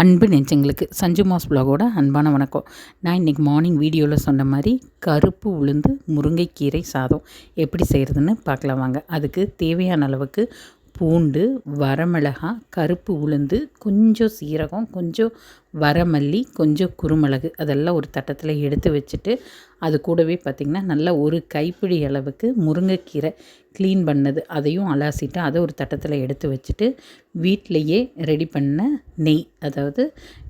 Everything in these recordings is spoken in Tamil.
அன்பு நெஞ்சங்களுக்கு சஞ்சு மாஸ் பிளாகோட அன்பான வணக்கம். நான் இன்றைக்கி மார்னிங் வீடியோவில் சொன்ன மாதிரி கருப்பு உளுந்து முருங்கைக்கீரை சாதம் எப்படி செய்கிறதுன்னு பார்க்கலாம் வாங்க. அதுக்கு தேவையான அளவுக்கு பூண்டு வரமிளகாய் கருப்பு உளுந்து கொஞ்சம் சீரகம் கொஞ்சம் வரமல்லி கொஞ்சம் குருமிளகு அதெல்லாம் ஒரு தட்டத்தில் எடுத்து வச்சுட்டு அது கூடவே பார்த்திங்கன்னா நல்லா ஒரு கைப்பிடி அளவுக்கு முருங்கைக்கீரை க்ளீன் பண்ணது. அதையும் அலாசிட்டு அதை ஒரு தட்டத்தில் எடுத்து வச்சுட்டு வீட்டிலையே ரெடி பண்ண நெய். அதாவது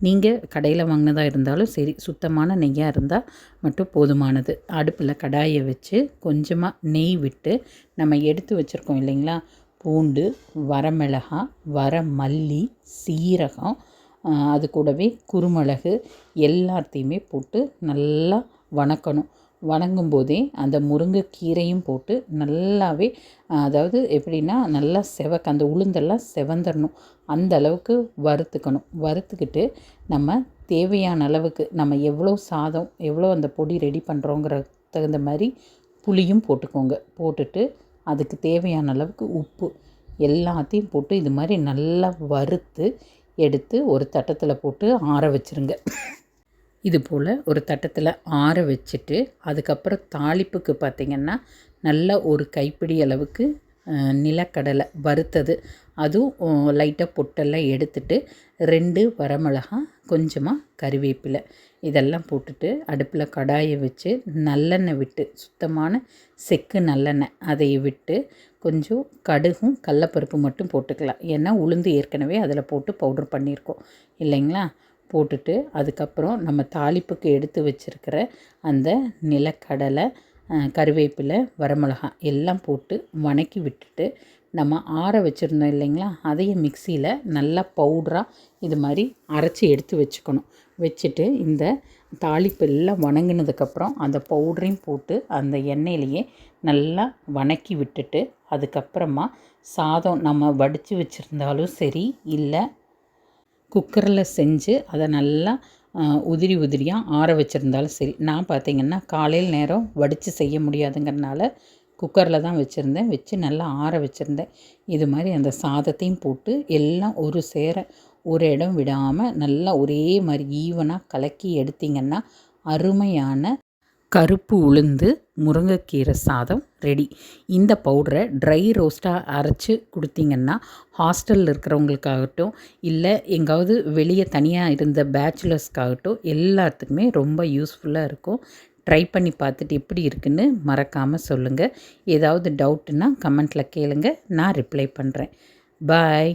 நீங்கள் கடையில் வாங்கினதாக இருந்தாலும் சரி சுத்தமான நெய்யாக இருந்தால் மட்டும் போதுமானது. அடுப்பில் கடாயை வச்சு கொஞ்சமாக நெய் விட்டு நம்ம எடுத்து வச்சுருக்கோம் இல்லைங்களா? பூண்டு வரமிளகாய் வரமல்லி சீரகம் அது கூடவே குருமிளகு எல்லாத்தையுமே போட்டு நல்லா வணக்கணும். வணங்கும் போதே அந்த முருங்கைக்கீரையும் போட்டு நல்லாவே அதாவது எப்படின்னா நல்லா செவக்க அந்த உளுந்தெல்லாம் செவந்துடணும் அந்த அளவுக்கு வறுத்துக்கணும். வறுத்துக்கிட்டு நம்ம தேவையான அளவுக்கு நம்ம எவ்வளோ சாதம் எவ்வளோ அந்த பொடி ரெடி பண்ணுறோங்கிற தகுந்த மாதிரி புளியும் போட்டுக்கோங்க. போட்டுட்டு அதுக்கு தேவையான அளவுக்கு உப்பு எல்லாத்தையும் போட்டு இது மாதிரி நல்லா வறுத்து எடுத்து ஒரு தட்டத்தில் போட்டு ஆற வச்சுருங்க. இது போல் ஒரு தட்டத்தில் ஆற வச்சுட்டு அதுக்கப்புறம் தாளிப்புக்கு பார்த்திங்கன்னா நல்லா ஒரு கைப்பிடி அளவுக்கு நிலக்கடலை வறுத்தது. அதுவும் லைட்டாக பொட்டெல்லாம் எடுத்துட்டு ரெண்டு வரமிளகா கொஞ்சமாக கறிவேப்பிலை இதெல்லாம் போட்டுட்டு அடுப்பில் கடாயை வச்சு நல்லெண்ணெய் விட்டு சுத்தமான செக்கு நல்லெண்ணெய் அதை விட்டு கொஞ்சம் கடுகும் கடலப்பருப்பு மட்டும் போட்டுக்கலாம். ஏன்னா உளுந்து ஏற்கனவே அதில் போட்டு பவுட்ரு பண்ணியிருக்கோம். இல்லைங்களா? போட்டுட்டு அதுக்கப்புறம் நம்ம தாளிப்புக்கு எடுத்து வச்சுருக்கிற அந்த நிலக்கடலை கருவேப்பிலை வரமிளகா எல்லாம் போட்டு வணக்கி விட்டுட்டு நம்ம ஆற வச்சுருந்தோம் இல்லைங்களா? அதையும் மிக்சியில் நல்லா பவுட்ராக இது மாதிரி அரைச்சி எடுத்து வச்சுக்கணும். வச்சுட்டு இந்த தாளிப்பு எல்லாம் வணங்கினதுக்கப்புறம் அந்த பவுடரையும் போட்டு அந்த எண்ணெயிலையே நல்லா வணக்கி விட்டுட்டு அதுக்கப்புறமா சாதம் நம்ம வடித்து வச்சுருந்தாலும் சரி இல்லை குக்கரில் செஞ்சு அதை நல்லா உதிரி உதிரியாக ஆற வச்சுருந்தாலும் சரி. நான் பார்த்திங்கன்னா காலையில் நேரம் வடித்து செய்ய முடியாதுங்கிறனால குக்கரில் தான் வச்சுருந்தேன். வச்சு நல்லா ஆற வச்சுருந்தேன். இது மாதிரி அந்த சாதத்தையும் போட்டு எல்லாம் ஒரு சேர ஒரு இடம் விடாமல் நல்லா ஒரே மாதிரி ஈவனாக கலக்கி எடுத்திங்கன்னா அருமையான கருப்பு உளுந்து முருங்கைக்கீரை சாதம் ரெடி இந்த பவுடரை ட்ரை ரோஸ்ட்டாக அரைச்சி கொடுத்தீங்கன்னா ஹாஸ்டலில் இருக்கிறவங்களுக்காகட்டும் இல்லை எங்காவது வெளியே தனியாக இருந்த பேச்சுலர்ஸ்க்காகட்டும் எல்லாத்துக்குமே ரொம்ப யூஸ்ஃபுல்லாக இருக்கும். ட்ரை பண்ணி பார்த்துட்டு எப்படி இருக்குன்னு மறக்காமல் சொல்லுங்கள் ஏதாவது டவுட்டுன்னா கமெண்ட்டில் கேளுங்கள் நான் ரிப்ளை பண்ணுறேன் பாய்